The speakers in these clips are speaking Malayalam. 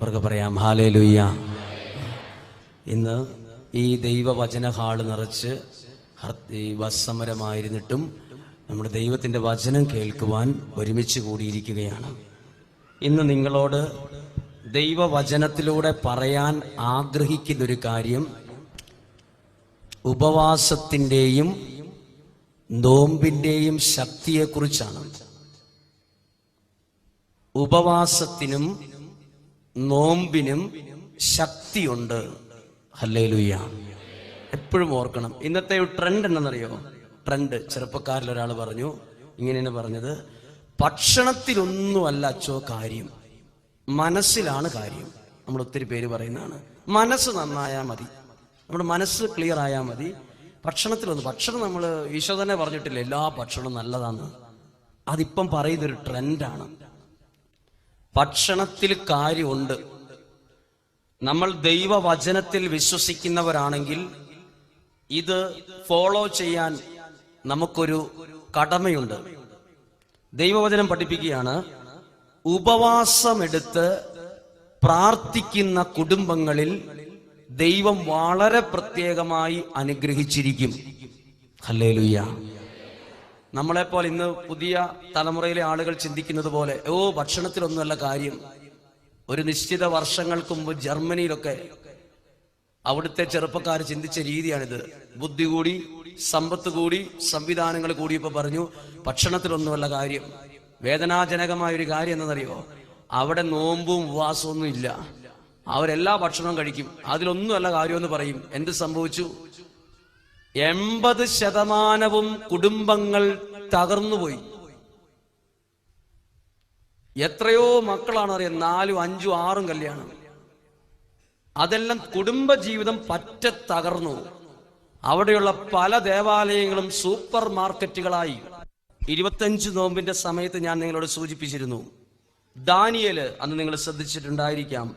അവർക്ക് പറയാം ഹാലേ ലുയ്യ ഇന്ന് ഈ ദൈവവചന ഹാൾ നിറച്ച് ഈ ബസ് നമ്മുടെ ദൈവത്തിന്റെ വചനം കേൾക്കുവാൻ ഒരുമിച്ച് കൂടിയിരിക്കുകയാണ്. ഇന്ന് നിങ്ങളോട് ദൈവവചനത്തിലൂടെ പറയാൻ ആഗ്രഹിക്കുന്നൊരു കാര്യം ഉപവാസത്തിന്റെയും നോമ്പിന്റെയും ശക്തിയെക്കുറിച്ചാണ്. ഉപവാസത്തിനും നോമ്പിനും ശക്തിയുണ്ട്. ഹല്ലേലൂയ. എപ്പോഴും ഓർക്കണം. ഇന്നത്തെ ഒരു ട്രെൻഡ് എന്നറിയോ ട്രെൻഡ് ചെറുപ്പക്കാരിൽ ഒരാൾ പറഞ്ഞു ഇങ്ങനെയാണ് പറഞ്ഞത് ഭക്ഷണത്തിലൊന്നുമല്ല അച്ചോ കാര്യം. മനസ്സിലാണ് കാര്യം. നമ്മൾ ഒത്തിരി പേര് പറയുന്നതാണ്. മനസ്സ് നന്നായാൽ മതി. നമ്മുടെ മനസ്സ് ക്ലിയർ ആയാൽ മതി. ഭക്ഷണത്തിലൊന്നും ഭക്ഷണം നമ്മൾ ഈശോ തന്നെ പറഞ്ഞിട്ടില്ല എല്ലാ ഭക്ഷണവും നല്ലതാണ്. അതിപ്പം പറയുന്നൊരു ട്രെൻഡാണ് ഭക്ഷണത്തിൽ കാര്യമുണ്ട്. നമ്മൾ ദൈവവചനത്തിൽ വിശ്വസിക്കുന്നവരാണെങ്കിൽ ഇത് ഫോളോ ചെയ്യാൻ നമുക്കൊരു കടമയുണ്ട്. ദൈവവചനം പഠിപ്പിക്കുകയാണ് ഉപവാസമെടുത്ത് പ്രാർത്ഥിക്കുന്ന കുടുംബങ്ങളിൽ ദൈവം വളരെ പ്രത്യേകമായി അനുഗ്രഹിച്ചിരിക്കും. ഹല്ലേലൂയ്യ. നമ്മളെപ്പോൾ ഇന്ന് പുതിയ തലമുറയിലെ ആളുകൾ ചിന്തിക്കുന്നത് പോലെ ഓ ഭക്ഷണത്തിലൊന്നുമല്ല കാര്യം. ഒരു നിശ്ചിത വർഷങ്ങൾക്ക് മുമ്പ് ജർമ്മനിയിലൊക്കെ അവിടുത്തെ ചെറുപ്പക്കാർ ചിന്തിച്ച രീതിയാണിത്. ബുദ്ധി കൂടി സമ്പത്ത് കൂടി സംവിധാനങ്ങൾ കൂടിയപ്പോൾ പറഞ്ഞു ഭക്ഷണത്തിലൊന്നുമല്ല കാര്യം. വേദനാജനകമായ ഒരു കാര്യം എന്നറിയോ അവിടെ നോമ്പും ഉപവാസവും ഒന്നും ഇല്ല. അവരെല്ലാ ഭക്ഷണവും കഴിക്കും. അതിലൊന്നുമല്ല കാര്യമെന്ന് പറയും. എന്ത് സംഭവിച്ചു? എൺപത് ശതമാനവും കുടുംബങ്ങൾ തകർന്നുപോയി. എത്രയോ മക്കളാണ് അറിയാം നാലും അഞ്ചും ആറും കല്യാണം. അതെല്ലാം കുടുംബ ജീവിതം പറ്റ തകർന്നു. അവിടെയുള്ള പല ദേവാലയങ്ങളും സൂപ്പർ മാർക്കറ്റുകളായി. ഇരുപത്തഞ്ച് നോമ്പിന്റെ സമയത്ത് ഞാൻ നിങ്ങളോട് സൂചിപ്പിച്ചിരുന്നു ദാനിയൽ അന്ന് നിങ്ങൾ ശ്രദ്ധിച്ചിട്ടുണ്ടായിരിക്കാം.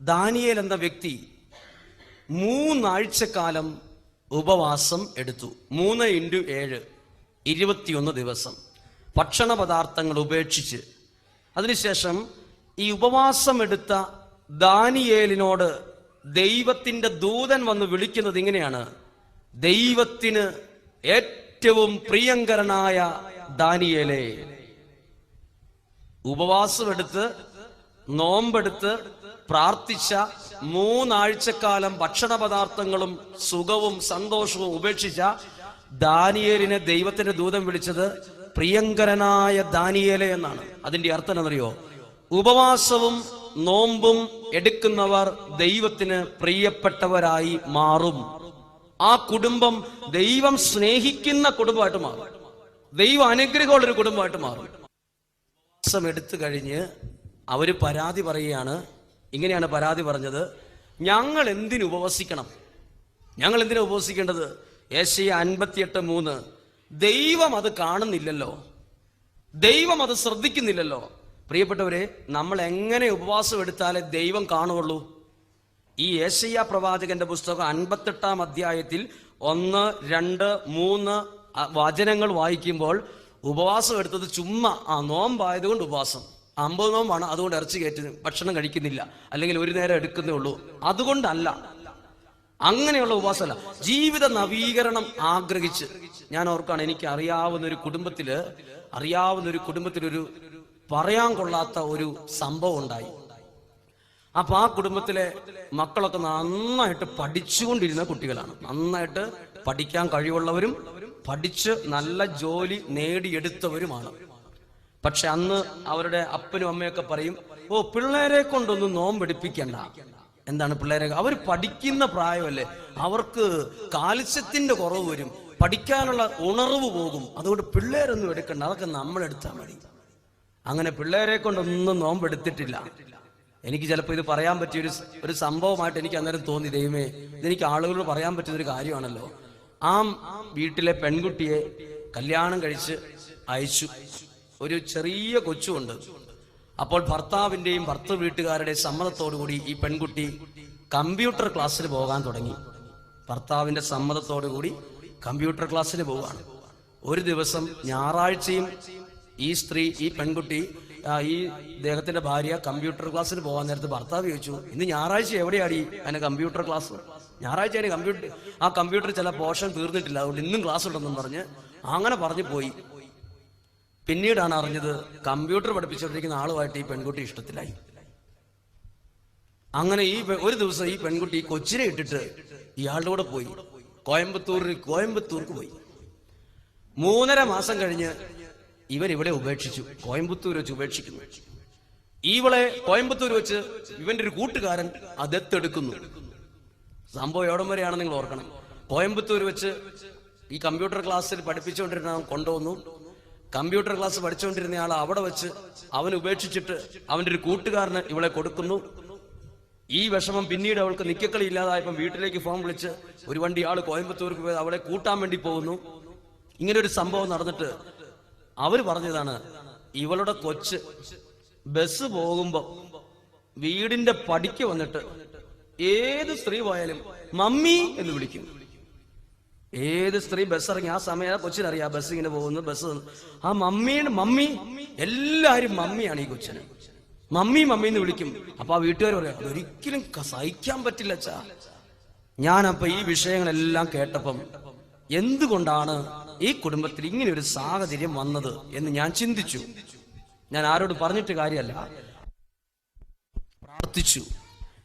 ദാനിയൽ എന്ന വ്യക്തി മൂന്നാഴ്ചക്കാലം ഉപവാസം എടുത്തു. മൂന്ന് ഇന്റു ഏഴ് ഇരുപത്തിയൊന്ന് ദിവസം. ഭക്ഷണ പദാർത്ഥങ്ങൾ ഉപേക്ഷിച്ച്. അതിനുശേഷം ഈ ഉപവാസം എടുത്ത ദാനിയേലിനോട് ദൈവത്തിന്റെ ദൂതൻ വന്ന് വിളിക്കുന്നത് ഇങ്ങനെയാണ്. ദൈവത്തിന് ഏറ്റവും പ്രിയങ്കരനായ ദാനിയേലേ. ഉപവാസമെടുത്ത് നോമ്പെടുത്ത് പ്രാർത്ഥിച്ച മൂന്നാഴ്ചക്കാലം ഭക്ഷണ പദാർത്ഥങ്ങളും സുഖവും സന്തോഷവും ഉപേക്ഷിച്ച ദാനിയേലിനെ ദൈവത്തിന്റെ ദൂതം വിളിച്ചത് പ്രിയങ്കരനായ ദാനിയേലെ എന്നാണ്. അതിന്റെ അർത്ഥം എന്നറിയോ ഉപവാസവും നോമ്പും എടുക്കുന്നവർ ദൈവത്തിന് പ്രിയപ്പെട്ടവരായി മാറും. ആ കുടുംബം ദൈവം സ്നേഹിക്കുന്ന കുടുംബമായിട്ട് മാറും. ദൈവം അനുഗ്രഹമുള്ള ഒരു കുടുംബമായിട്ട് മാറും. ഉപവാസം എടുത്തു കഴിഞ്ഞ് അവർ പരാതി പറയുകയാണ് ഇങ്ങനെയാണ് പരാതി പറഞ്ഞത്. ഞങ്ങൾ എന്തിനു ഉപവസിക്കണം? ഞങ്ങൾ എന്തിനു ഉപവസിക്കേണ്ടത്? ഏഷ്യ അൻപത്തിയെട്ട് മൂന്ന്. ദൈവം അത് കാണുന്നില്ലല്ലോ. ദൈവം അത് ശ്രദ്ധിക്കുന്നില്ലല്ലോ. പ്രിയപ്പെട്ടവരെ നമ്മൾ എങ്ങനെ ഉപവാസം എടുത്താലേ ദൈവം കാണുകയുള്ളൂ? ഈ ഏഷ്യ പ്രവാചകന്റെ പുസ്തകം അൻപത്തെട്ടാം അധ്യായത്തിൽ ഒന്ന് രണ്ട് മൂന്ന് വചനങ്ങൾ വായിക്കുമ്പോൾ ഉപവാസം എടുത്തത് ചുമ്മാ ആ നോമ്പായതുകൊണ്ട് ഉപവാസം. അമ്പത് നോമ്പാണ് അതുകൊണ്ട് ഇറച്ചി കയറ്റി ഭക്ഷണം കഴിക്കുന്നില്ല. അല്ലെങ്കിൽ ഒരു നേരം എടുക്കുന്നേ ഉള്ളൂ. അതുകൊണ്ടല്ല. അങ്ങനെയുള്ള ഉപവാസമല്ല ജീവിത നവീകരണം ആഗ്രഹിച്ച്. ഞാൻ ഓർക്കാണ് എനിക്ക് അറിയാവുന്ന ഒരു കുടുംബത്തിൽ അറിയാവുന്ന ഒരു കുടുംബത്തിലൊരു പറയാൻ കൊള്ളാത്ത ഒരു സംഭവം ഉണ്ടായി. അപ്പൊ ആ കുടുംബത്തിലെ മക്കളൊക്കെ നന്നായിട്ട് പഠിച്ചുകൊണ്ടിരുന്ന കുട്ടികളാണ്. നന്നായിട്ട് പഠിക്കാൻ കഴിവുള്ളവരും പഠിച്ച് നല്ല ജോലി നേടിയെടുത്തവരുമാണ്. പക്ഷെ അന്ന് അവരുടെ അപ്പനും അമ്മയൊക്കെ പറയും ഓ പിള്ളേരെ കൊണ്ടൊന്നും നോമ്പെടുപ്പിക്കണ്ട എന്താണ് പിള്ളേരെ? അവർ പഠിക്കുന്ന പ്രായമല്ലേ. അവർക്ക് കാൽസ്യത്തിന്റെ കുറവ് വരും. പഠിക്കാനുള്ള ഉണർവ് പോകും. അതുകൊണ്ട് പിള്ളേരൊന്നും എടുക്കണ്ട. അതൊക്കെ നമ്മൾ എടുത്താൽ മതി. അങ്ങനെ പിള്ളേരെ കൊണ്ടൊന്നും നോമ്പെടുത്തിട്ടില്ല എനിക്ക് ചിലപ്പോൾ ഇത് പറയാൻ പറ്റിയ ഒരു ഒരു സംഭവമായിട്ട് എനിക്ക് അന്നേരം തോന്നി. ദൈവമേ ഇതെനിക്ക് ആളുകളോട് പറയാൻ പറ്റുന്ന ഒരു കാര്യമാണല്ലോ. ആ വീട്ടിലെ പെൺകുട്ടിയെ കല്യാണം കഴിച്ച് അയച്ചു. ഒരു ചെറിയ കൊച്ചുണ്ട്. അപ്പോൾ ഭർത്താവിന്റെയും ഭർത്തൃ വീട്ടുകാരുടെയും സമ്മതത്തോടുകൂടി ഈ പെൺകുട്ടി കമ്പ്യൂട്ടർ ക്ലാസ്സിൽ പോകാൻ തുടങ്ങി. ഭർത്താവിന്റെ സമ്മതത്തോടുകൂടി കമ്പ്യൂട്ടർ ക്ലാസ്സിൽ പോവുകയാണ്. ഒരു ദിവസം ഞായറാഴ്ചയും ഈ സ്ത്രീ ഈ പെൺകുട്ടി ഈ ദേഹത്തിന്റെ ഭാര്യ കമ്പ്യൂട്ടർ ക്ലാസ്സിൽ പോകാൻ നേരത്ത് ഭർത്താവ് ചോദിച്ചു ഇന്ന് ഞായറാഴ്ച എവിടെയാടി അതിന് കമ്പ്യൂട്ടർ ക്ലാസ്? ഞായറാഴ്ച അതിന് കമ്പ്യൂട്ടർ ആ കമ്പ്യൂട്ടർ ചില പോർഷൻ തീർന്നിട്ടില്ല അതുകൊണ്ട് ഇന്നും ക്ലാസ് ഉണ്ടെന്നും പറഞ്ഞ് അങ്ങനെ പറഞ്ഞു പോയി. പിന്നീടാണ് അറിഞ്ഞത് കമ്പ്യൂട്ടർ പഠിപ്പിച്ചുകൊണ്ടിരിക്കുന്ന ആളുമായിട്ട് ഈ പെൺകുട്ടി ഇഷ്ടത്തിലായി. അങ്ങനെ ഈ ഒരു ദിവസം ഈ പെൺകുട്ടി കൊച്ചിനെ ഇട്ടിട്ട് ഇയാളുടെ കൂടെ പോയി. കോയമ്പത്തൂരിൽ കോയമ്പത്തൂർക്ക് പോയി. മൂന്നര മാസം കഴിഞ്ഞ് ഇവിടെ ഉപേക്ഷിച്ചു. കോയമ്പത്തൂർ വെച്ച് ഉപേക്ഷിക്കുന്നു. ഇവളെ കോയമ്പത്തൂർ വെച്ച് ഇവന്റെ ഒരു കൂട്ടുകാരൻ അതെത്തെടുക്കുന്നു സംഭവം എവിടം വരെയാണ് നിങ്ങൾ ഓർക്കണം. കോയമ്പത്തൂർ വെച്ച് ഈ കമ്പ്യൂട്ടർ ക്ലാസ്സിൽ പഠിപ്പിച്ചുകൊണ്ടിരുന്ന കൊണ്ടുവന്നു. കമ്പ്യൂട്ടർ ക്ലാസ് പഠിച്ചുകൊണ്ടിരുന്ന ആൾ അവിടെ വെച്ച് അവൻ ഉപേക്ഷിച്ചിട്ട് അവന്റെ ഒരു കൂട്ടുകാരന് ഇവളെ കൊടുക്കുന്നു. ഈ വിഷമം പിന്നീട് അവൾക്ക് നിക്കക്കളി ഇല്ലാതായപ്പം വീട്ടിലേക്ക് ഫോൺ വിളിച്ച് ഒരു വണ്ടി ആൾ കോയമ്പത്തൂർക്ക് പോയത് അവളെ കൂട്ടാൻ വേണ്ടി പോകുന്നു. ഇങ്ങനെ ഒരു സംഭവം നടന്നിട്ട് അവർ പറഞ്ഞതാണ് ഇവളുടെ കൊച്ച് ബസ് പോകുമ്പോ വീടിന്റെ പടിക്ക് വന്നിട്ട് ഏത് സ്ത്രീ പോയാലും മമ്മി എന്ന് വിളിക്കും ഏത് സ്ത്രീ ബസ് ഇറങ്ങി ആ സമയം കൊച്ചിനറിയാ ബസ് ഇങ്ങനെ പോകുന്നു ബസ് ആ മമ്മിയുടെ മമ്മി എല്ലാരും മമ്മിയാണ് ഈ കൊച്ചിന്. മമ്മി മമ്മി എന്ന് വിളിക്കും. അപ്പൊ ആ വീട്ടുകാർ പറയാം അതൊരിക്കലും സഹിക്കാൻ പറ്റില്ല ചാ ഞാൻ അപ്പൊ ഈ വിഷയങ്ങളെല്ലാം കേട്ടപ്പം എന്തുകൊണ്ടാണ് ഈ കുടുംബത്തിൽ ഇങ്ങനെ ഒരു സാഹചര്യം വന്നത് എന്ന് ഞാൻ ചിന്തിച്ചു. ഞാൻ ആരോട് പറഞ്ഞിട്ട് കാര്യമല്ല. പ്രാർത്ഥിച്ചു.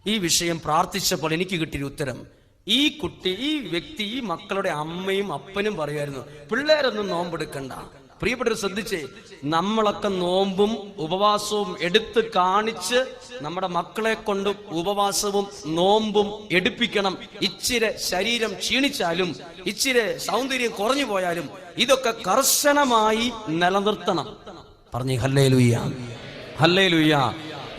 ഈ വിഷയം പ്രാർത്ഥിച്ചപ്പോൾ എനിക്ക് കിട്ടിയ ഉത്തരം. ഈ കുട്ടി ഈ വ്യക്തി ഈ മക്കളുടെ അമ്മയും അപ്പനും പറയുമായിരുന്നു പിള്ളേരൊന്നും നോമ്പെടുക്കണ്ട. പ്രിയപ്പെട്ടവർ ശ്രദ്ധിച്ചേ നമ്മളൊക്കെ നോമ്പും ഉപവാസവും എടുത്ത് കാണിച്ച് നമ്മുടെ മക്കളെ കൊണ്ട് ഉപവാസവും നോമ്പും എടുപ്പിക്കണം. ഇച്ചിരി ശരീരം ക്ഷീണിച്ചാലും ഇച്ചിരി സൗന്ദര്യം കുറഞ്ഞു പോയാലും ഇതൊക്കെ കർശനമായി നിലനിർത്തണം. പറഞ്ഞു ഹല്ലേ ലുയ്യ ഹല്ലേ ലുയ്യ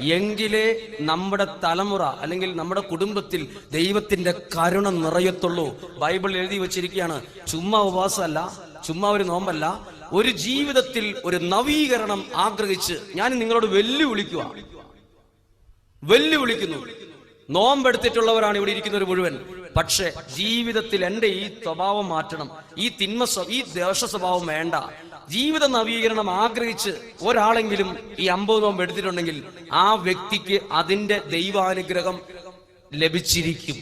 എങ്കിലേ നമ്മുടെ തലമുറ അല്ലെങ്കിൽ നമ്മുടെ കുടുംബത്തിൽ ദൈവത്തിന്റെ കരുണ നിറയത്തുള്ളൂ. ബൈബിൾ എഴുതി വെച്ചിരിക്കുകയാണ്. ചുമ്മാ ഉപവാസമല്ല ചുമ്മാ ഒരു നോമ്പല്ല. ഒരു ജീവിതത്തിൽ ഒരു നവീകരണം ആഗ്രഹിച്ച് ഞാൻ നിങ്ങളോട് വെല്ലുവിളിക്കുക. വെല്ലുവിളിക്കുന്നു. നോമ്പെടുത്തിട്ടുള്ളവരാണ് ഇവിടെ ഇരിക്കുന്നവർ മുഴുവൻ. പക്ഷെ ജീവിതത്തിൽ എന്റെ ഈ സ്വഭാവം മാറ്റണം. ഈ തിന്മ ഈ ദേഷ സ്വഭാവം വേണ്ട. ജീവിത നവീകരണം ആഗ്രഹിച്ച് ഒരാളെങ്കിലും ഈ അമ്പത് നോമ്പ് എടുത്തിട്ടുണ്ടെങ്കിൽ ആ വ്യക്തിക്ക് അതിന്റെ ദൈവാനുഗ്രഹം ലഭിച്ചിരിക്കും.